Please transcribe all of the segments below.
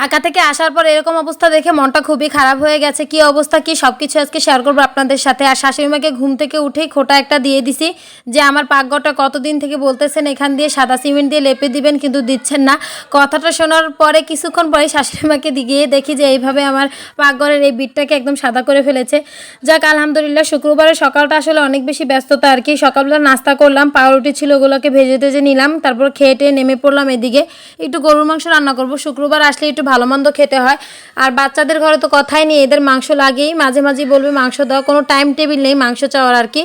ঢাকা থেকে আসার পর এরকম অবস্থা দেখে মনটা খুবই খারাপ হয়ে গেছে। কি অবস্থা, কি সব কিছু আজকে শেয়ার করব আপনাদের সাথে। আর শাশুড়িমাকে ঘুম থেকে উঠেই খোটা একটা দিয়ে দিছি যে, আমার পাকঘরটা কতদিন থেকে বলতেছেন এখান দিয়ে সাদা সিমেন্ট দিয়ে লেপে দিবেন, কিন্তু দিচ্ছেন না। কথাটা শোনার পরে কিছুক্ষণ পরে শাশুড়িমাকে গিয়ে দেখি যে, এইভাবে আমার পাকঘরের এই বিটটাকে একদম সাদা করে ফেলেছে। যাক, আলহামদুলিল্লাহ, শুক্রবারের সকালটা আসলে অনেক বেশি ব্যস্ততা আর কি। সকালবেলা নাস্তা করলাম, পাউরুটি ছিল, ওগুলোকে ভেজে ভেজে নিলাম, তারপর খেয়ে টেয়ে নেমে পড়লাম এদিকে। একটু গরুর মাংস রান্না করব, শুক্রবার আসলে একটু ভালো মন্দ খেতে হয়। আর বাচ্চাদের ঘরে তো কথাই নেই, এদের মাংস লাগেই। মাঝে মাঝে বলবে মাংস দাও, কোনো টাইম টেবিল নেই মাংস চাওয়ার আর কি।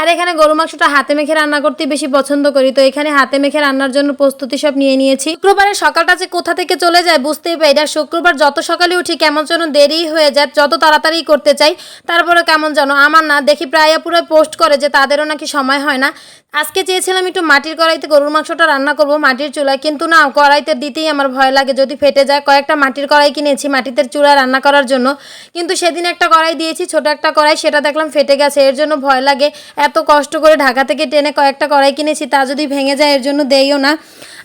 আর এখানে গরু মাংসটা হাতে মেখে রান্না করতে বেশি পছন্দ করি। তো এখানে হাতে মেখে রান্নার জন্য প্রস্তুতি সব নিয়ে নিয়েছি। শুক্রবারের সকালটা যে কোথা থেকে চলে যায় বুঝতেই পারি না। শুক্রবার যত সকালে উঠি কেমন যেন দেরি হয়ে যায়, যত তাড়াতাড়ি করতে চাই তারপরে কেমন যেন আমার না দেখি প্রায় পুরো পোস্ট করে যে তাদেরও নাকি সময় হয় না। আজকে চেয়েছিলাম একটু মাটির কড়াইতে গরুর মাংসটা রান্না করব, মাটির চুলায়, কিন্তু না, কড়াইতে দিতেই আমার ভয় লাগে। যদি ফেটে যায়, কয়েকটা মাটির কড়াই কিনেছি, মাটিতে চুলায় রান্না করার জন্য। কিন্তু সেদিন একটা কড়াই দিয়েছি, ছোট একটা কড়াই, সেটা দেখলাম ফেটে গেছে, এর জন্য ভয় লাগে। এত কষ্ট করে ঢাকা থেকে টেনে কয়েকটা কড়াই কিনেছি, তা যদি ভেঙে যায়, এর জন্য দেইও না।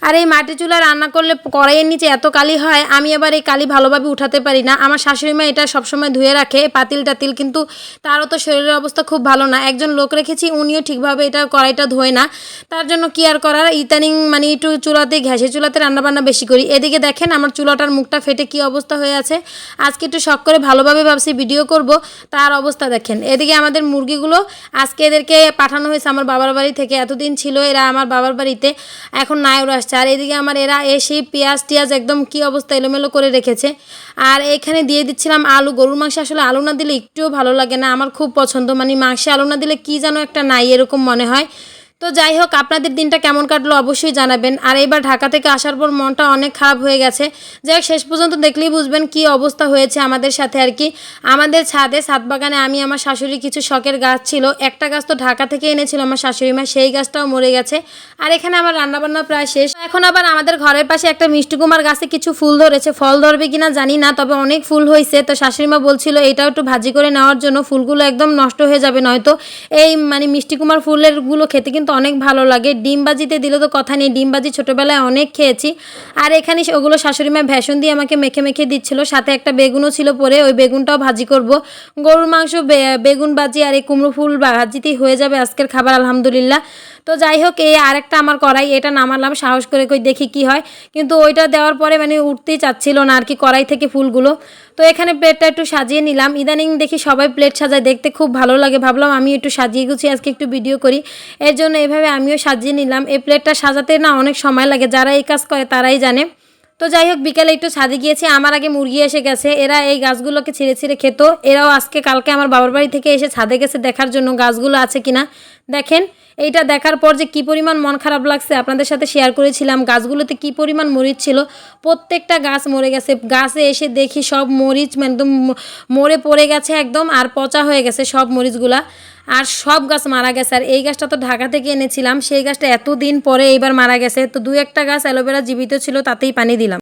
আর এই মাটি চুলায় রান্না করলে কড়াইয়ের নিচে এত কালি হয়, আমি আবার এই কালি ভালোভাবে উঠাতে পারি না। আমার শাশুড়ি মা এটা সবসময় ধুয়ে রাখে পাতিল টাতিল কিন্তু তারও তো শরীরের অবস্থা খুব ভালো না। একজন লোক রেখেছি, উনিও ঠিকভাবে এটা কড়াইটা ধোয় না। তার জন্য কি আর করার? ইদানিং মানে একটু চুলাতে ঘ্যাসের চুলাতে রান্নাবান্না বেশি করি। এদিকে দেখেন আমার চুলাটার মুখটা ফেটে কি অবস্থা হয়ে আছে। আজকে একটু শখ করে ভালোভাবে ভাবছি ভিডিও করব, তার অবস্থা দেখেন। এদিকে আমাদের মুরগিগুলো আজকে এদেরকে পাঠানো হয়েছে আমার বাবার বাড়ি থেকে। এতদিন ছিল এরা আমার বাবার বাড়িতে, এখন নায়র আসছে। আর এদিকে আমার এরা এসে পেঁয়াজ টিয়াজ একদম কি অবস্থা এলোমেলো করে রেখেছে। আর এখানে দিয়ে দিচ্ছিলাম আলু। গরুর মাংসে আসলে আলু না দিলে একটুও ভালো লাগে না। আমার খুব পছন্দ। মানে মাংসে আলু না দিলে কি যেন একটা নাই, এরকম মনে হয়। তো যাই হোক, আপনাদের দিনটা কেমন কাটলো অবশ্যই জানাবেন। আর এবার ঢাকা থেকে আসার পর মনটা অনেক খারাপ হয়ে গেছে। যাই শেষ পর্যন্ত দেখলেই বুঝবেন কি অবস্থা হয়েছে আমাদের সাথে আর কি। আমাদের ছাদে, ছাদ বাগানে আমি, আমার শাশুড়ি কিছু শখের গাছ ছিল। একটা গাছ তো ঢাকা থেকে এনেছিল আমার শাশুড়ি মা, সেই গাছটাও মরে গেছে। আর এখানে আমার রান্নাবান্না প্রায় শেষ। এখন আবার আমাদের ঘরের পাশে একটা মিষ্টি কুমার গাছে কিছু ফুল ধরেছে। ফল ধরবে কিনা জানি না, তবে অনেক ফুল হয়েছে। তো শাশুড়ি মা বলছিল, এটাও একটু ভাজি করে নেওয়ার জন্য ফুলগুলো একদম নষ্ট হয়ে যাবে নয়তো। এই মানে মিষ্টি কুমার ফুলেরগুলো খেতে কিন্তু অনেক ভালো লাগে। ডিম বাজিতে দিলে তো কথা নেই। ডিম বাজি ছোটোবেলায় অনেক খেয়েছি। আর এখানে ওগুলো শাশুড়ি মা ভ্যাসন দিয়ে আমাকে মেখে মেখে দিচ্ছিল। সাথে একটা বেগুনও ছিল পরে। ওই বেগুনটাও ভাজি করব। গরুর মাংস বেগুন বাজি আর এই কুমড়ো ফুল ভাজিতেই হয়ে যাবে আজকের খাবার, আলহামদুলিল্লাহ। তো যাই হোক, এই আরেকটা আমার কড়াই এটা নামালাম, সাহস করে কই দেখি কি হয়। কিন্তু ওইটা দেওয়ার পরে মানে উঠতেই চাচ্ছিল না আর কি কড়াই থেকে ফুলগুলো। তো এখানে প্লেটটা একটু সাজিয়ে নিলাম। ইদানিং দেখি সবাই প্লেট সাজায়, দেখতে খুব ভালো লাগে। ভাবলাম আমি একটু সাজিয়ে গুছিয়ে আজকে একটু ভিডিও করি। এর জন্য এভাবে আমিও সাজিয়ে নিলাম। এই প্লেটটা সাজাতে না অনেক সময় লাগে। যারা এই কাজ করে তারাই জানে। তো যাই হোক বিকালে একটু ছাদে গিয়েছি, আমার আগে মুরগি এসে গেছে। এরা এই গাছগুলোকে ছিঁড়ে ছিঁড়ে খেত। এরাও আজকে, কালকে আমার বাবার বাড়ি থেকে এসে ছাদে গেছে দেখার জন্য, গাছগুলো আছে কিনা। দেখেন, এইটা দেখার পর যে কি পরিমাণ মন খারাপ লাগছে, আপনাদের সাথে শেয়ার করেছিলাম গাছগুলোতে কি পরিমাণ মরিচ ছিল। প্রত্যেকটা গাছ মরে গেছে। গাছে এসে দেখি সব মরিচ একদম মরে পড়ে গেছে একদম, আর পচা হয়ে গেছে সব মরিচগুলা। আর সব গাছ মারা গেছে। আর এই গাছটা তো ঢাকা থেকে এনেছিলাম। সেই গাছটা এতদিন পরে এইবার মারা গেছে। তো দু একটা গাছ অ্যালোভেরা জীবিত ছিল, তাতেই পানি দিলাম।